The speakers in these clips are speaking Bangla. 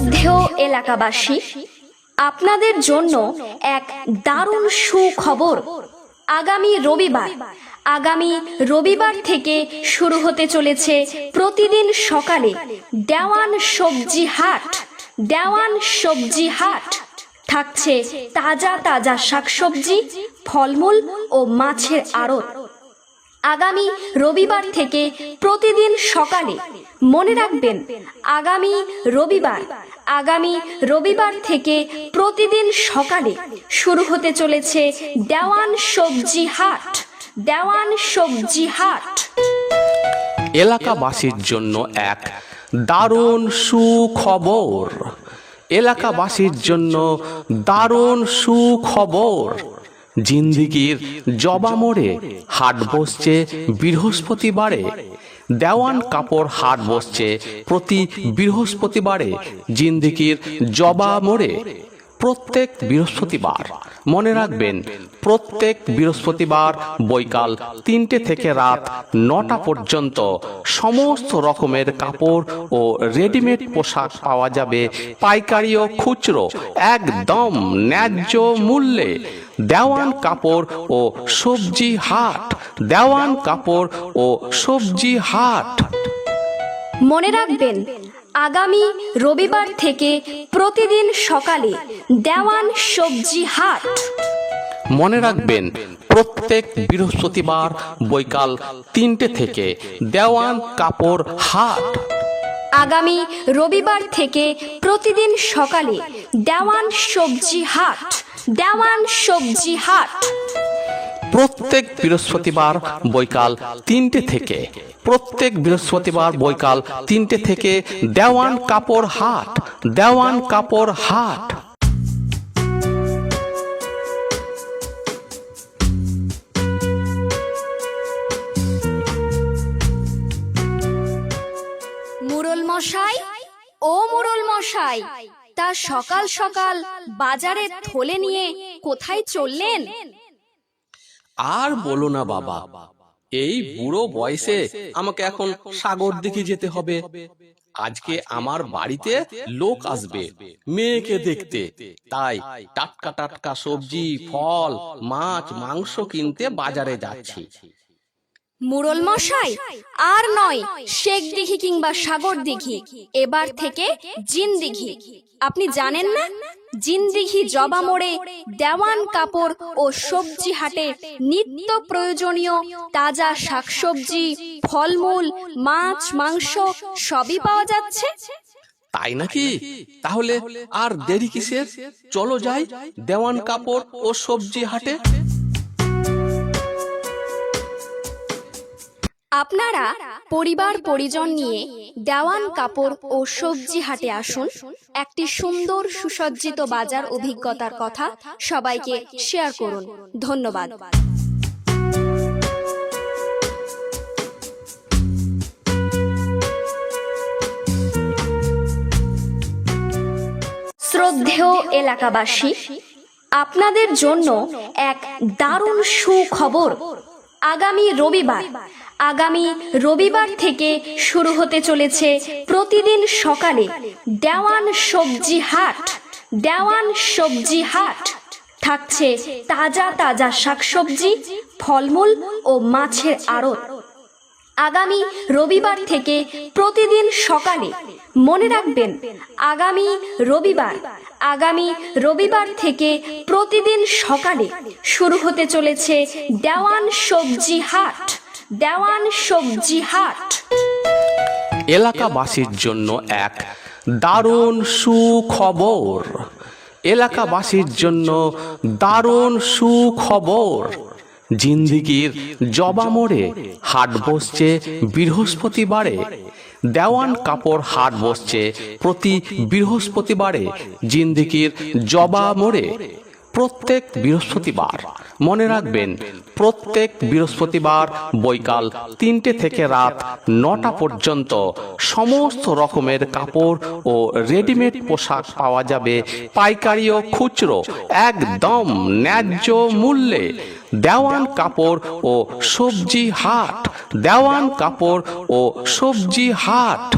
শ্রদ্ধেয় এলাকাবাসী, আপনাদের জন্য এক দারুণ সুখবর। আগামী রবিবার আগামী রবিবার থেকে শুরু হতে চলেছে প্রতিদিন সকালে দেওয়ান সবজি হাট। দেওয়ান সবজি হাট। থাকছে তাজা তাজা শাকসবজি, ফলমূল ও মাছের আড়ত। আগামী রবিবার থেকে প্রতিদিন সকালে মনে রাখবেন, আগামী রবিবার আগামী রবিবার থেকে প্রতিদিন সকালে শুরু হতে চলেছে দেওয়ান সবজি হাট, দেওয়ান সবজি হাট। এলাকাবাসীর জন্য এক দারুণ সুখবর। এলাকাবাসীর জন্য দারুণ সুখবর। জিন্দিগির জবা মোড়ে হাট বসছে বৃহস্পতিবারে। দেওয়ান কাপড় হাট বসছে প্রতি বৃহস্পতিবারে। জিন্দিকির জবা মোড়ে প্রত্যেক বৃহস্পতিবার। মনে রাখবেন, প্রত্যেক বৃহস্পতিবার বৈকাল তিনটে থেকে রাত নটা পর্যন্ত সমস্ত রকমের কাপড় ও রেডিমেড পোশাক পাওয়া যাবে। পাইকারি ও খুচরো একদম ন্যায্য মূল্যে দেওয়ান কাপড় ও সবজি হাট। দেওয়ান কাপড় ও সবজি হাট। মনে রাখবেন আগামী রবিবার থেকে প্রতিদিন সকালে দেওয়ান সবজি হাট। মনে রাখবেন প্রত্যেক বৃহস্পতিবার বৈকাল তিনটে থেকে দেওয়ান কাপড় হাট। আগামী রবিবার থেকে প্রতিদিন সকালে দেওয়ান সবজি হাট। দেওয়ান সবজি হাট। প্রত্যেক বৃহস্পতিবার বৈকাল তিনটে থেকে, প্রত্যেক বৃহস্পতিবার বৈকাল তিনটে থেকে দেওয়ান কাপড় হাট, দেওয়ান কাপড় হাট। মুরল মশাই ও মুরল মশাই, তা সকাল সকাল বাজারে থলে নিয়ে কোথায় চললেন? আর বলো না বাবা, এই বুড়ো বয়সে আমাকে এখন সাগর দিকে যেতে হবে। আজকে আমার বাড়িতে লোক আসবে, মেয়েকে দেখতে। তাই টাটকা টাটকা সবজি, ফল, মাছ, মাংস কিনতে বাজারে যাচ্ছি। মুরল মশাই, আর নয়, শেখ দিঘি কিংবা সাগর দিঘি, এবার থেকে জিন দিঘি। আপনি জানেন না? জিন্দিঘি জবা মোড়ে দেওয়ান কাপড় ও সবজি হাটে নিত্য প্রয়োজনীয় তাজা শাকসবজি, ফলমূল, মাছ, মাংস সবই পাওয়া যাচ্ছে। তাই নাকি? তাহলে আর দেরি কিসের? চলো যাই দেওয়ান কাপড় ও সবজি হাটে। আপনারা পরিবার, পরিজন নিয়ে দেওয়ান কাপড় ও সবজি হাটে আসুন। একটি সুন্দর, সুসজ্জিত বাজার অভিজ্ঞতার কথা সবাইকে শেয়ার করুন। ধন্যবাদ। শ্রদ্ধেয় এলাকাবাসী, আপনাদের জন্য এক দারুণ সুখবর। আগামী রবিবার আগামী রবিবার থেকে শুরু হতে চলেছে প্রতিদিন সকালে দেওয়ান সবজি হাট। দেওয়ান সবজি হাট। থাকছে তাজা তাজা শাকসবজি, ফলমূল ও মাছের আড়ত। আগামী রবিবার থেকে প্রতিদিন সকালে মনে রাখবেন, আগামী রবিবার আগামী রবিবার থেকে প্রতিদিন সকালে শুরু হতে চলেছে দেওয়ান সবজি হাট। দেওয়ান সবজি হাট এলাকাবাসীর জন্য এক দারুণ সুখবর। এলাকাবাসীর জন্য দারুণ সুখবর। জিন্দিগির জবা মোড়ে হাট বসছে বৃহস্পতিবারে। দেওয়ান কাপড় হাট বসছে প্রতি বৃহস্পতিবারে জিন্দিগির জবা মোড়ে। প্রত্যেক বৃহস্পতিবার, মনে রাখবেন, প্রত্যেক বৃহস্পতিবার বৈকাল তিনটে থেকে রাত নটা পর্যন্ত সমস্ত রকমের কাপড় ও রেডিমেড পোশাক পাওয়া যাবে। পাইকারি ও খুচরো, একদম ন্যায্য মূল্যে। দেওয়ান কাপড় ও সবজি হাট, দেওয়ান কাপড় ও সবজি হাট।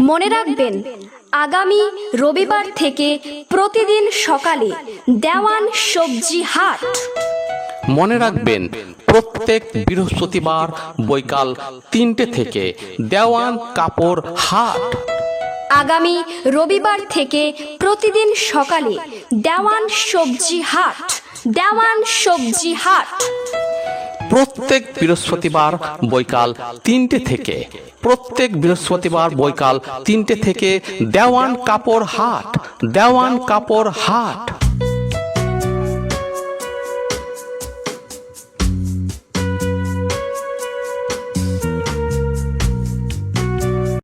মনে রাখবেন আগামী রবিবার থেকে প্রতিদিন সকালে দেওয়ান সবজি হাট। মনে রাখবেন প্রত্যেক বৃহস্পতিবার বৈকাল তিনটে থেকে দেওয়ান কাপড় হাট। আগামী রবিবার থেকে প্রতিদিন সকালে দেওয়ান সবজি হাট। দেওয়ান সবজি হাট। প্রত্যেক বৃহস্পতিবার বৈকাল তিনটে থেকে, প্রত্যেক বৃহস্পতিবার বৈকাল তিনটে থেকে দেওয়ান কাপড় হাট, দেওয়ান কাপড় হাট।